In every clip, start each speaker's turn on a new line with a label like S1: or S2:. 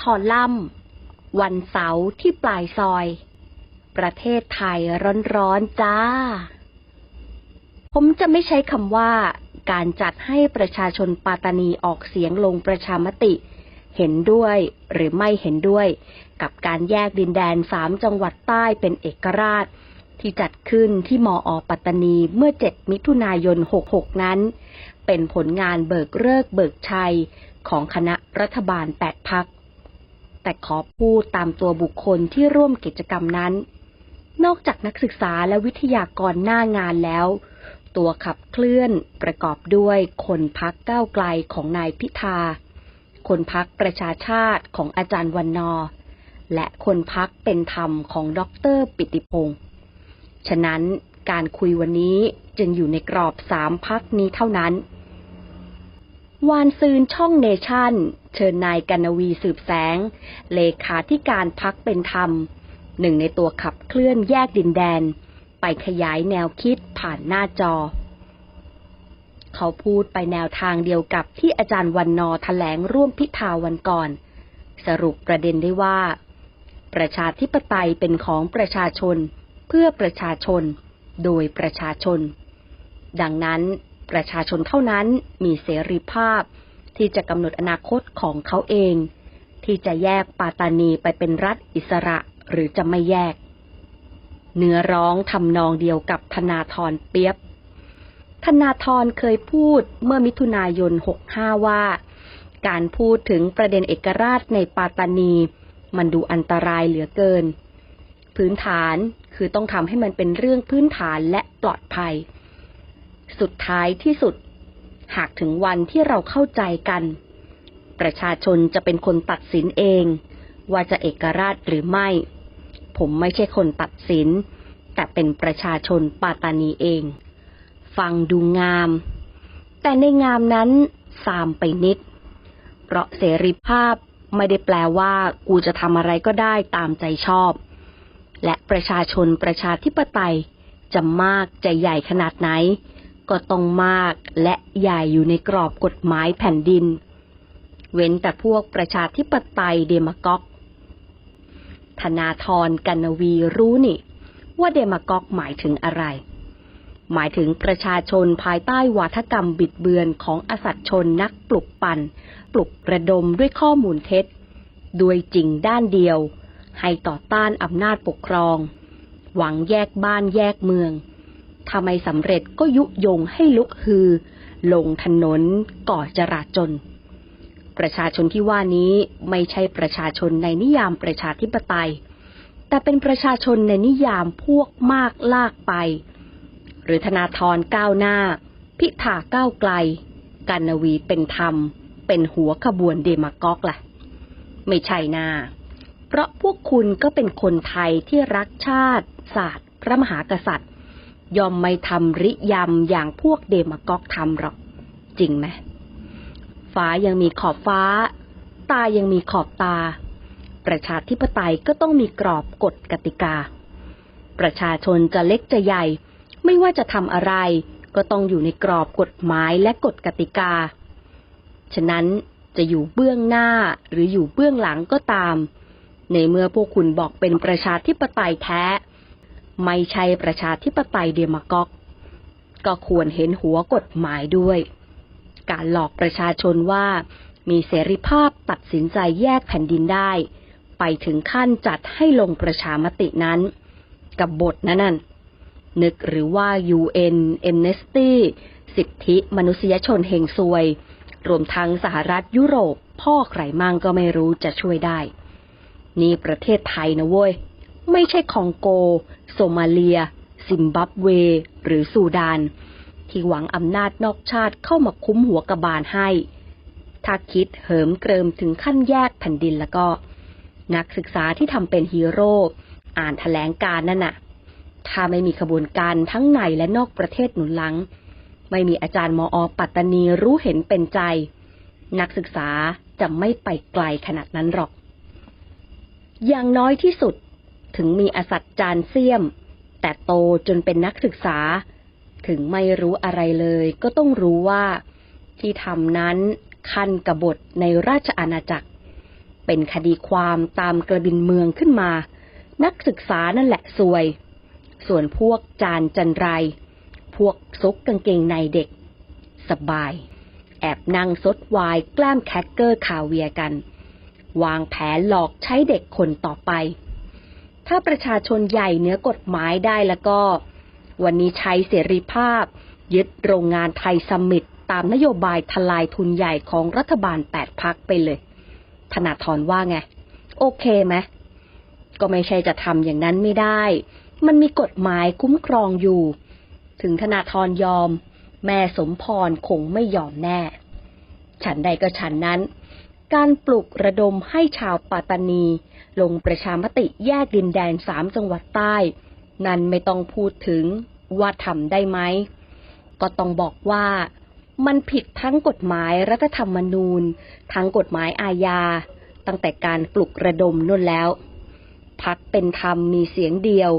S1: คอลัมน์ วันเสาร์ที่ปลายซอย ประเทศไทยร้อนๆจ้า ผมจะไม่ใช้คำว่าการจัดให้ประชาชนปาตานีออกเสียงลงประชามติ เห็นด้วยหรือไม่เห็นด้วย กับการแยกดินแดนสามจังหวัดใต้เป็นเอกราช ที่จัดขึ้นที่มออปัตตานีเมื่อ 7 มิถุนายน 66 นั้น เป็นผลงานเบิกเลิกเบิกชัยของคณะรัฐบาล 8 พัก แต่ขอพูดตามตัวบุคคลที่ร่วมกิจกรรมนั้น นอกจากนักศึกษาและวิทยากรหน้างานแล้ว ตัวขับเคลื่อนประกอบด้วยคนพักก้าวไกลของนายพิธา คนพักประชาชาติของอาจารย์วันนอ และคนพักเป็นธรรมของดรปิติพงศ์ฉะนั้นการคุยวันนี้จึงอยู่ในกรอบสามพักนี้เท่านั้น วานซืนช่องเนชั่น เชิญนายกันวีสืบแสง เลขาธิการพักเป็นธรรม หนึ่งในตัวขับเคลื่อนแยกดินแดน ไปขยายแนวคิดผ่านหน้าจอ เขาพูดไปแนวทางเดียวกับที่อาจารย์วันนอแถลงร่วมพิธาวันก่อน สรุปประเด็นได้ว่า ประชาธิปไตยเป็นของประชาชน เพื่อประชาชน โดยประชาชน ดังนั้น ประชาชนเท่านั้นมีเสรีภาพ ที่จะกำหนดอนาคตของเขาเอง ที่จะแยกปาตานีไปเป็นรัฐอิสระหรือจะไม่แยก เนื้อร้องทำนองเดียวกับธนาธรเปียบ ธนาธรเคยพูดเมื่อมิถุนายน 65 ว่า การพูดถึงประเด็นเอกราชในปาตานี มันดูอันตรายเหลือเกิน พื้นฐานคือต้องทำให้มันเป็นเรื่องพื้นฐานและปลอดภัย สุดท้ายที่สุด หากถึงวันที่เราเข้าใจกัน ประชาชนจะเป็นคนตัดสินเอง ว่าจะเอกราชหรือไม่ ผมไม่ใช่คนตัดสิน แต่เป็นประชาชนปาตานีเอง ฟังดูงาม แต่ในงามนั้นสามไปนิด เพราะเสรีภาพไม่ได้แปลว่ากูจะทำอะไรก็ได้ตามใจชอบ และประชาชนประชาธิปไตยจะมากจะใหญ่ขนาดไหน ก็ต้องมากและใหญ่อยู่ในกรอบกฎหมายแผ่นดิน เว้นแต่พวกประชาธิปไตยเดมากอกธนาธรกันวีรู้นี่ ว่าเดมากอกหมายถึงอะไร หมายถึงประชาชนภายใต้วาทกรรมบิดเบือนของอสัตชนนักปลุกปั่น ปลุกระดมด้วยข้อมูลเท็จ ด้วยจริงด้านเดียว ให้ต่อต้านอำนาจปกครอง หวังแยกบ้านแยกเมือง ถ้าไม่สำเร็จก็ยุยงให้ลุกฮือ ลงถนนก่อจราจน ประชาชนที่ว่านี้ไม่ใช่ประชาชนในนิยามประชาธิปไตย แต่เป็นประชาชนในนิยามพวกมากลากไป หรือธนาธรก้าวหน้า พิธาก้าวไกลกันวีเป็นธรรม เป็นหัวขบวนเดมากอกล่ะ ไม่ใช่นาเพราะพวกคุณก็เป็นคนไทยที่รักชาติ ศาสตร์ พระมหากษัตริย์ ยอมไม่ทำริยำอย่างพวกเดมากอกทำหรอก จริงไหมฟ้ายังมีขอบฟ้า ตายังมีขอบตา ประชาธิปไตยก็ต้องมีกรอบกฎกติกา ประชาชนจะเล็กจะใหญ่ ไม่ว่าจะทำอะไร ก็ต้องอยู่ในกรอบกฎหมายและกฎกติกา ฉะนั้นจะอยู่เบื้องหน้าหรืออยู่เบื้องหลังก็ตาม ในเมื่อพวกคุณบอกเป็นประชาธิปไตยแท้ ไม่ใช่ประชาธิปไตยเดมกอกก็ควรเห็นหัวกฎหมายด้วย การหลอกประชาชนว่ามีเสรีภาพตัดสินใจแยกแผ่นดินได้ ไปถึงขั้นจัดให้ลงประชามตินั้น กับบทนั้นนนึกหรือว่า UN Amnesty สิทธิมนุษยชนเฮงซวย รวมทั้งสหรัฐยุโรป พ่อใครมั่งก็ไม่รู้จะช่วยได้ นี่ประเทศไทยนะเว้ย ไม่ใช่คองโก โซมาเลีย ซิมบับเว หรือซูดาน ที่หวังอำนาจนอกชาติเข้ามาคุ้มหัวกระบาลให้ ถ้าคิดเหิมเกริมถึงขั้นแยกแผ่นดินแล้วก็ นักศึกษาที่ทำเป็นฮีโร่อ่านแถลงการนั่นน่ะ ถ้าไม่มีขบวนการทั้งในและนอกประเทศหนุนหลัง ไม่มีอาจารย์มออปัตตานีรู้เห็นเป็นใจ นักศึกษาจะไม่ไปไกลขนาดนั้นหรอก อย่างน้อยที่สุด ถึงมีอสัตจารเสียม แต่โตจนเป็นนักศึกษา ถึงไม่รู้อะไรเลยก็ต้องรู้ว่า ที่ทำนั้นคันกบฏในราชอาณาจักร เป็นคดีความตามกระบินเมืองขึ้นมา นักศึกษานั่นแหละซวย ส่วนพวกจานจันไร พวกซุกกางเกงในเด็ก สบาย แอบนั่งซดวายแกล้มแคคเกอร์คาเวียกัน วางแผนหลอกใช้เด็กคนต่อไป ถ้าประชาชนใหญ่เหนือกฎหมายได้แล้วก็ วันนี้ใช้เสรีภาพ ยึดโรงงานไทยสมิตตามนโยบายทลายทุนใหญ่ของรัฐบาลแปดพักไปเลย ธนาธรว่าไง โอเคไหมก็ไม่ใช่จะทำอย่างนั้นไม่ได้ มันมีกฎหมายคุ้มครองอยู่ ถึงธนาธรยอม แม่สมพรคงไม่ยอมแน่ ฉันใดก็ฉันนั้น การปลุกระดมให้ชาวปัตตานี ลงประชามติแยกดินแดนสามจังหวัดใต้ นั้นไม่ต้องพูดถึงว่าทำได้ไหม ก็ต้องบอกว่ามันผิดทั้งกฎหมายรัฐธรรมนูญ ทั้งกฎหมายอาญา ตั้งแต่การปลุกระดมนู่นแล้วพักเป็นธรรมมีเสียงเดียว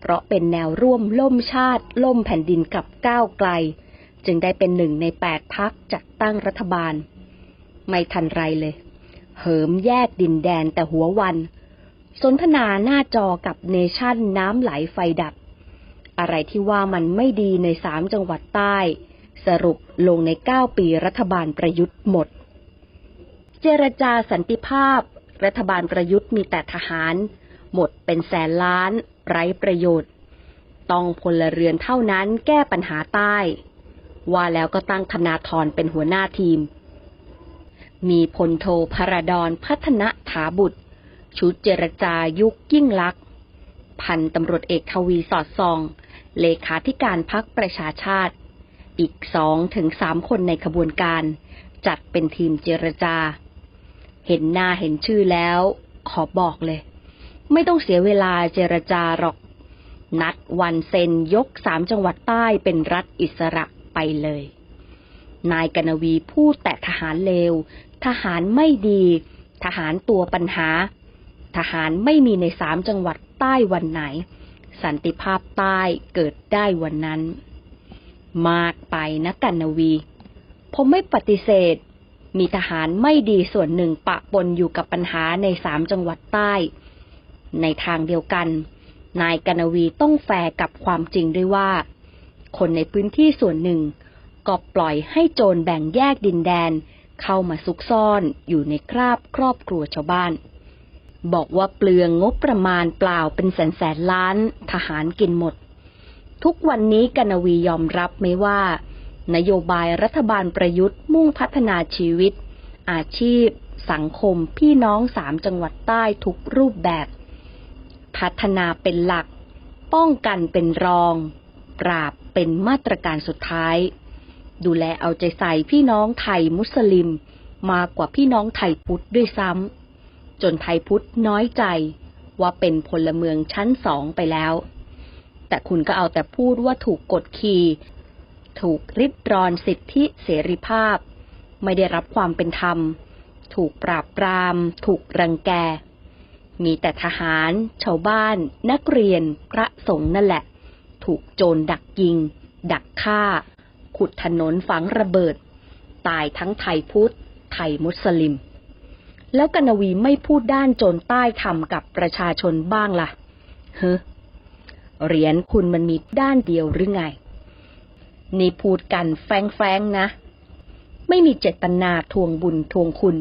S1: เพราะเป็นแนวร่วมล่มชาติ ล่มแผ่นดินกับก้าวไกล จึงได้เป็นหนึ่งในแปดพักจัดตั้งรัฐบาล ไม่ทันไรเลย เหิมแยกดินแดนแต่หัววัน สนทนาหน้าจอกับเนชั่นน้ำไหลไฟดับ อะไรที่ว่ามันไม่ดีในสามจังหวัดใต้ สรุปลงในเก้าปีรัฐบาลประยุทธ์หมด เจรจาสันติภาพ รัฐบาลประยุทธ์มีแต่ทหาร หมดเป็นแสนล้าน ไร้ประโยชน์ ต้องพลเรือนเท่านั้นแก้ปัญหาใต้ว่าแล้วก็ตั้งธนาธรเป็นหัวหน้าทีม มีพลโทพระดอนพัฒนะถาบุตร ชุดเจรจายุคยิ่งลักษณ์พันตำรวจเอกทวีสอดส่อง เลขาธิการพักประชาชาติ อีกสองถึงสามคนในขบวนการ จัดเป็นทีมเจรจา เห็นหน้าเห็นชื่อแล้ว ขอบอกเลย ไม่ต้องเสียเวลาเจรจาหรอก นัดวันเซ็นยกสามจังหวัดใต้เป็นรัฐอิสระไปเลย นายกนวีพูดแต่ทหารเลว ทหารไม่ดี ทหารตัวปัญหา ทหารไม่มีในสามจังหวัดใต้วันไหน สันติภาพใต้เกิดได้วันนั้น มากไปนะกันนวี ผมไม่ปฏิเสธ มีทหารไม่ดีส่วนหนึ่งปะปนอยู่กับปัญหาในสามจังหวัดใต้ ในทางเดียวกัน นายกนวีต้องแฟร์กับความจริงด้วยว่า คนในพื้นที่ส่วนหนึ่ง ก็ปล่อยให้โจรแบ่งแยกดินแดน เข้ามาซุกซ่อนอยู่ในคราบครอบครัวชาวบ้าน บอกว่าเปลืองงบประมาณเปล่าเป็นแสนแสนล้านทหารกินหมด ทุกวันนี้กนวียอมรับไหมว่า นโยบายรัฐบาลประยุทธ์มุ่งพัฒนาชีวิต อาชีพ สังคมพี่น้องสามจังหวัดใต้ทุกรูปแบบ พัฒนาเป็นหลัก ป้องกันเป็นรอง ปราบเป็นมาตรการสุดท้าย ดูแลเอาใจใส่พี่น้องไทยมุสลิม มากกว่าพี่น้องไทยพุทธด้วยซ้ำจนไทยพุทธน้อยใจว่าเป็นพลเมืองชั้นสองไปแล้ว แต่คุณก็เอาแต่พูดว่าถูกกดขี่ ถูกริดรอนสิทธิเสรีภาพ ไม่ได้รับความเป็นธรรม ถูกปราบปราม ถูกรังแก มีแต่ทหาร ชาวบ้าน นักเรียน พระสงฆ์นั่นแหละ ถูกโจรดักยิง ดักฆ่า ขุดถนนฝังระเบิด ตายทั้งไทยพุทธ ไทยมุสลิม แล้วกนวีไม่พูดด้านโจรใต้ทำกับประชาชนบ้างล่ะเฮ้เหรียญคุณมันมีด้านเดียวหรือไง นี่พูดกันแฟงๆนะ ไม่มีเจตนาทวงบุญทวงคุณ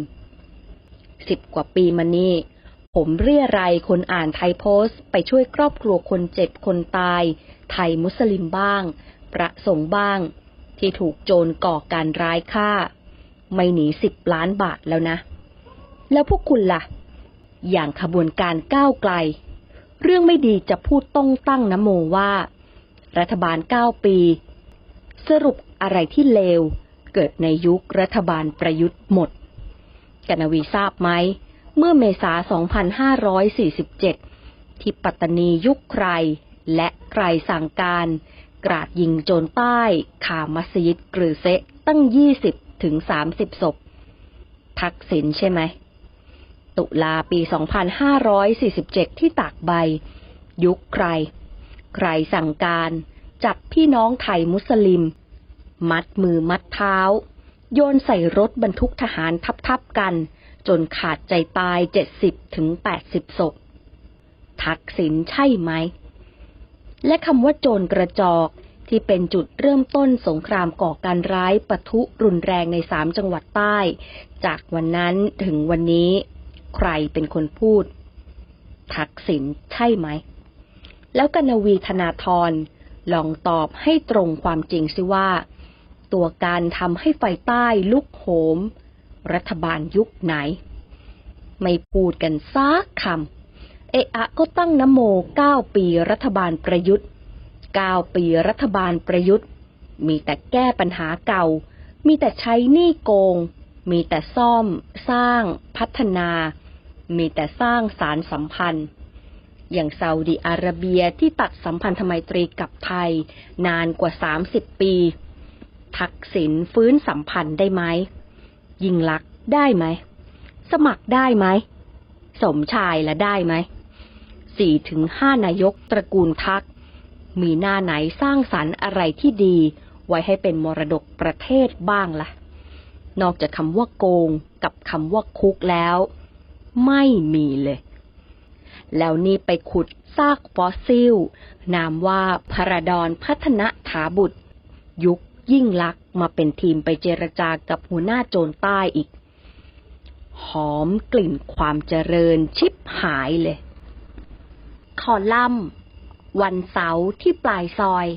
S1: สิบกว่าปีมานี้ผมเรียรายคนอ่านไทยโพสต์ ไปช่วยครอบครัวคนเจ็บคนตาย ไทยมุสลิมบ้าง ประสงค์บ้าง ที่ถูกโจรก่อการร้ายฆ่า ไม่หนีสิบล้านบาทแล้วนะ แล้วพวกคุณล่ะ อย่างขบวนการก้าวไกล เรื่องไม่ดีจะพูดต้องตั้งนโมว่า รัฐบาลเก้าปี สรุปอะไรที่เลว เกิดในยุครัฐบาลประยุทธ์หมด กนวีทราบไหม เมื่อเมษา 2547 ที่ปัตตานียุคใครและใครสั่งการ กราดยิงโจรใต้ขามัสยิดกรือเซะตั้ง20ถึง30ศพ ทักษิณใช่ไหม ตุลาปี 2547 ที่ตากใบ ยุคใคร ใครสั่งการ จับพี่น้องไทยมุสลิม มัดมือมัดเท้า โยนใส่รถบรรทุกทหารทับๆกัน จนขาดใจตาย 70ถึง80ศพ ทักษิณใช่ไหม และคำว่าโจรกระจอกที่เป็นจุดเริ่มต้นสงครามก่อการร้ายปะทุรุนแรงในสามจังหวัดใต้ จากวันนั้นถึงวันนี้ ใครเป็นคนพูด ทักษิณใช่ไหม แล้วกนวีธนาธรลองตอบให้ตรงความจริงสิว่า ตัวการทำให้ไฟใต้ลุกโหม รัฐบาลยุคไหน ไม่พูดกันซักคำ เอะอะก็ตั้งนโมเก้าปีรัฐบาลประยุทธ์เก้าปีรัฐบาลประยุทธ์ มีแต่แก้ปัญหาเก่า มีแต่ใช้หนี้โกง มีแต่ซ่อม สร้าง พัฒนา มีแต่สร้างสารสัมพันธ์ อย่างซาอุดิอาระเบียที่ตัดสัมพันธไมตรีกับไทย นานกว่า30ปี ทักษิณฟื้นสัมพันธ์ได้ไหม ยิ่งลักษณ์ได้ไหม สมัครได้ไหม สมชายละได้ไหม สี่ถึงห้านายกตระกูลทัก มีหน้าไหนสร้างสรรค์อะไรที่ดี ไว้ให้เป็นมรดกประเทศบ้างละ่ะ นอกจากคำว่าโกงกับคำว่าคุกแล้ว ไม่มีเลย แล้วนี่ไปขุดซากฟอสซิล นามว่าพระดอนพัฒนถาบุตร ยุคยิ่งลักษ์มาเป็นทีมไปเจรจากับหัวหน้าโจรใต้อีก หอมกลิ่นความเจริญชิบหายเลย คอลัมน์ วันเสาร์ที่ปลายซอย